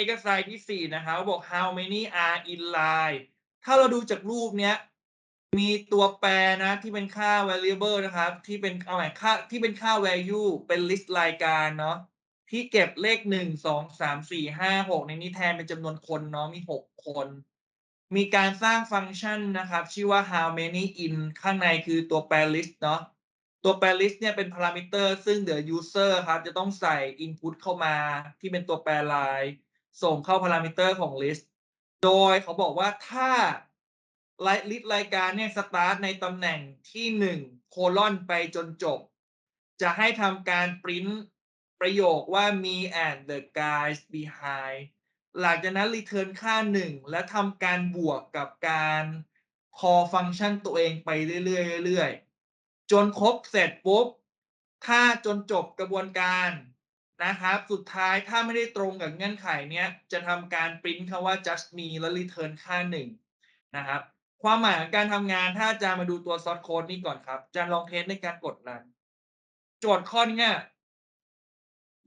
exercise ที่นะครับบอก how many are in line ถ้าเราดูจากรูปเนี้ย มีตัวแปรนะที่เป็นค่า variable นะครับ ที่เป็นเอาใหม่ค่าที่เป็นค่า value เป็น list รายการเนาะที่เก็บเลข1 2 3 4 5 6ในนี้แทนเป็นจำนวนคนเนาะมี6คน มีการสร้างฟังก์ชันนะครับ ชื่อว่า how many in ข้างในคือตัวแปร list เนาะตัวแปร list เนี่ยเป็นพารามิเตอร์ซึ่งเดี๋ยว user ครับจะต้องใส่ input เข้ามาที่เป็นตัวแปร line ส่งเข้าพารามิเตอร์ของ list โดยเขาบอกว่าถ้า list รายการเนี่ย start ในตำแหน่งที่1โคลอนไปจนจบ จะให้ทำการ print ประโยคว่า me and the guys behind หลังจากนั้น return ค่า1และทำการบวกกับการ call ฟังก์ชันตัวเองไปเรื่อยๆเรื่อยๆจนครบเสร็จปุ๊บ ถ้าจนจบกระบวนการ นะครับ สุดท้ายถ้าไม่ได้ตรงกับเงื่อนไขเนี้ยจะทำการ print คำว่า just me แล้ว return ค่า1นะครับ ความหมายของการทำงานถ้าอาจารย์มาดูตัว source code นี้ก่อนครับอาจารย์ลองเทสในการกดรันโจทย์ข้อนี้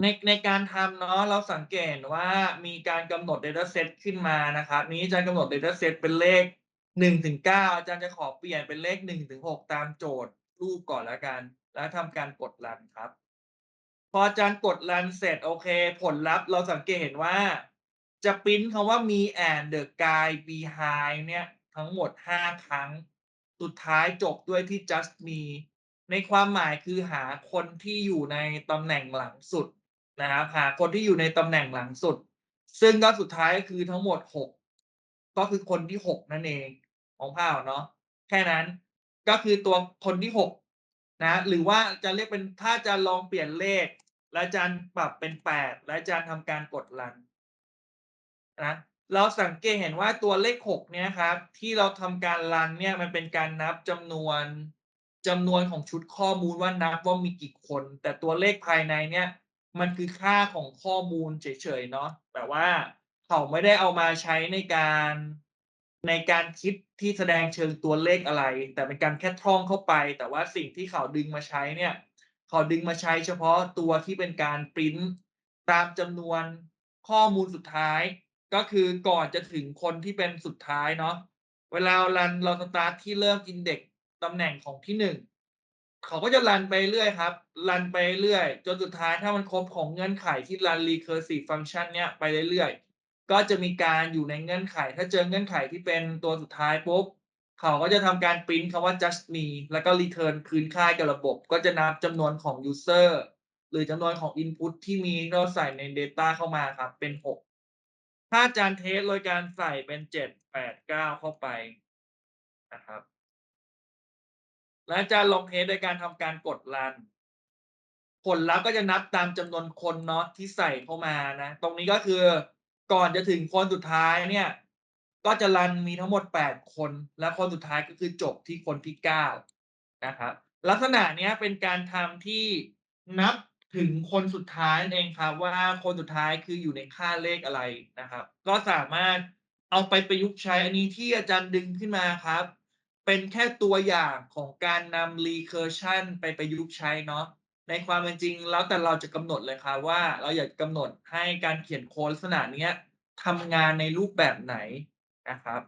ในในการทำเนาะเราสังเกตว่ามีการกำหนด data set ขึ้นมานะครับ นี้อาจารย์กำหนด data set เป็นเลข1ถึง9อาจารย์จะขอเปลี่ยนเป็นเลข1ถึง6ตามโจทย์รูปก่อนแล้วกัน แล้วทำการกดรันครับ พออาจารย์กดรันเสร็จโอเค ผลลัพธ์เราสังเกตเห็นว่า จะปริ้นคำว่า me and the guy behind เนี่ย ทั้งหมด 5 ครั้ง สุดท้ายจบด้วยที่ just me ในความหมายคือหาคนที่อยู่ในตำแหน่งหลังสุดนะครับหาคนที่อยู่ในตำแหน่งหลังสุด ซึ่งก็สุดท้ายก็คือทั้งหมด 6 ก็คือคนที่ 6 นั่นเองของภาพเนาะแค่นั้นก็คือตัวคนที่ 6 นะหรือว่าจะเรียกเป็นถ้าจะลองเปลี่ยนเลข และอาจารย์ปรับเป็น8และอาจารย์ทำการกดรันนะเราสังเกตเห็นว่าตัวเลข6เนี่ยครับ ที่เราทำการรันเนี่ยมันเป็นการนับจำนวนจำนวนของชุดข้อมูลว่านับว่ามีกี่คน แต่ตัวเลขภายในเนี่ย มันคือค่าของข้อมูลเฉยๆเนาะแต่ว่าเขาไม่ได้เอามาใช้ในการ ในการคิดที่แสดงเชิงตัวเลขอะไร แต่เป็นการแค่ท่องเข้าไป แต่ว่าสิ่งที่เขาดึงมาใช้เนี่ย เขาดึงมาใช้เฉพาะตัวที่เป็นการปริ้นตามจำนวนข้อมูลสุดท้าย ก็คือก่อนจะถึงคนที่เป็นสุดท้ายเนาะเวลารันเราสตาร์ทที่เริ่มอินเด็กตำแหน่งของที่หนึ่งเขาก็จะรันไปเรื่อยครับ รันไปเรื่อย จนสุดท้ายถ้ามันครบของเงื่อนไขที่รัน recursive function เนี่ยไปเรื่อยๆ ก็จะมีการอยู่ในเงื่อนไข ถ้าเจอเงื่อนไขที่เป็นตัวสุดท้ายปุ๊บเขาก็จะทำการปริ้นคำว่า just me แล้วก็ return คืนค่ากับระบบ ก็จะนับจำนวนของ user หรือจำนวนของ input ที่มีเราใส่ใน data เข้ามาครับ เป็น 6 ถ้าอาจารย์เทสโดยการใส่เป็น 7 8 9 เข้าไปนะครับ และอาจารย์ลองเทสโดยการทำการกดรัน ผลลัพธ์ก็จะนับตามจำนวนคนเนาะที่ใส่เข้ามานะ ตรงนี้ก็คือ ก่อนจะถึงคนสุดท้ายเนี่ย ก็จะรันมีทั้งหมด 8 คน และคนสุดท้ายก็คือจบที่คนที่ 9 นะครับ ลักษณะนี้เป็นการทำที่นับถึงคนสุดท้ายนั่นเองครับว่าคนสุดท้ายคืออยู่ในค่าเลขอะไรนะครับ ก็สามารถเอาไปประยุกต์ใช้อันนี้ที่อาจารย์ดึงขึ้นมาครับ เป็นแค่ตัวอย่างของการนำ recursion ไปประยุกต์ใช้เนาะ ในความเป็นจริงแล้วแต่เราจะกำหนดเลยครับว่า เราอยากกำหนดให้การเขียนโค้ดลักษณะนี้ทำงานในรูปแบบไหนนะครับ